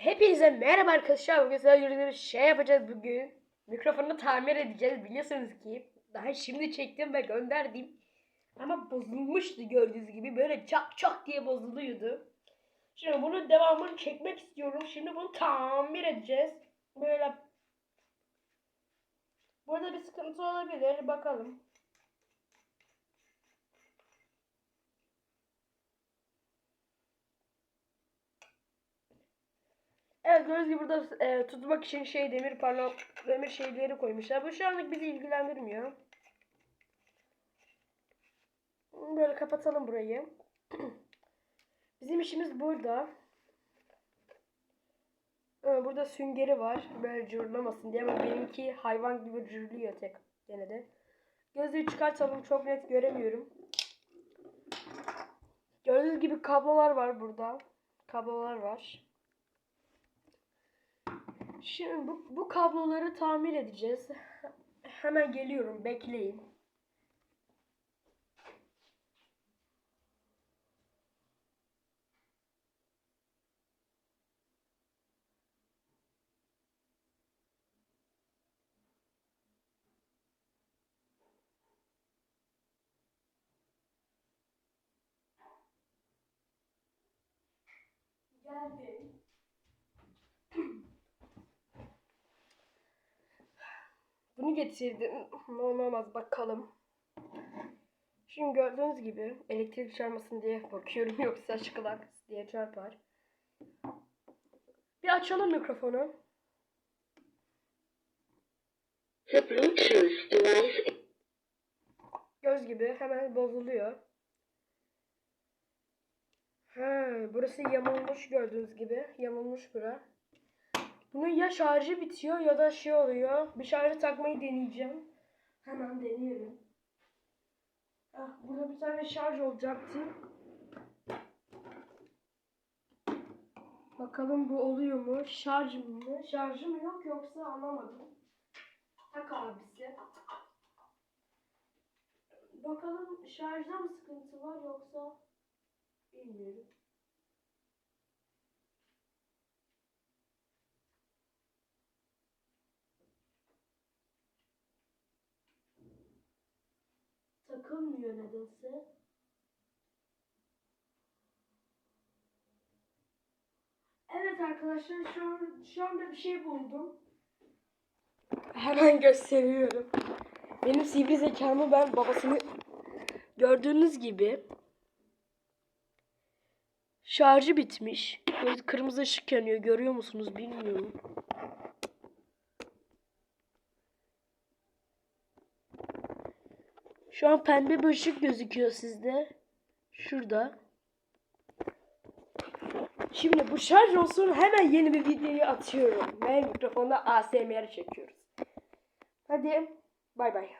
Hepinize merhaba arkadaşlar. Bugün gördüğünüz bir şey yapacağız bugün. Mikrofonu tamir edeceğiz. Biliyorsunuz ki daha şimdi çektim ve gönderdim. Ama bozulmuştu gördüğünüz gibi. Böyle çak çak diye bozuluyordu. Şimdi bunun devamını çekmek istiyorum. Şimdi bunu tamir edeceğiz. Böyle Burada bir sıkıntı olabilir. Bakalım. Evet gördüğünüz gibi burada e, tutmak için şey demir parmak demir şeyleri koymuşlar. Bu şu anlık bizi ilgilendirmiyor. Böyle kapatalım burayı. Bizim işimiz burada. Ee, Burada süngeri var. Böyle cırlamasın diye ama benimki hayvan gibi cırlıyor tek gene de. Gözlüğü çıkartalım çok net göremiyorum. Gördüğünüz gibi kablolar var burada. Kablolar var. Şimdi bu, bu kabloları tamir edeceğiz. Hemen geliyorum. Bekleyin. Geldim. Bunu getirdim. Olmaz bakalım. Şimdi gördüğünüz gibi elektrik çarpmasın diye bakıyorum yoksa şıkılak diye çarpar. Bir açalım mikrofonu. The Bluetooth device Göz gibi hemen bozuluyor. Ha, burası yamulmuş gördüğünüz gibi. Yamulmuş bura. Bunun ya şarjı bitiyor ya da şey oluyor. Bir şarjı takmayı deneyeceğim. Hemen deneyelim. Ah, burada bir tane şarj olacaktı. Bakalım bu oluyor mu? Şarj mı? Şarjı mı yok yoksa anlamadım. Tak abisi. Bakalım şarjda mı sıkıntı var yoksa bilmiyorum. Takılmıyor nedense. Evet arkadaşlar şu an şu anda bir şey buldum. Hemen gösteriyorum. Benim sivri zekamı ben babasını gördüğünüz gibi şarjı bitmiş. Kırmızı ışık yanıyor. Görüyor musunuz bilmiyorum. Şu an pembe bir ışık gözüküyor sizde. Şurada. Şimdi bu şarj olsun hemen yeni bir videoyu atıyorum. Ve mikrofonda ASMR çekiyoruz. Hadi bay bay.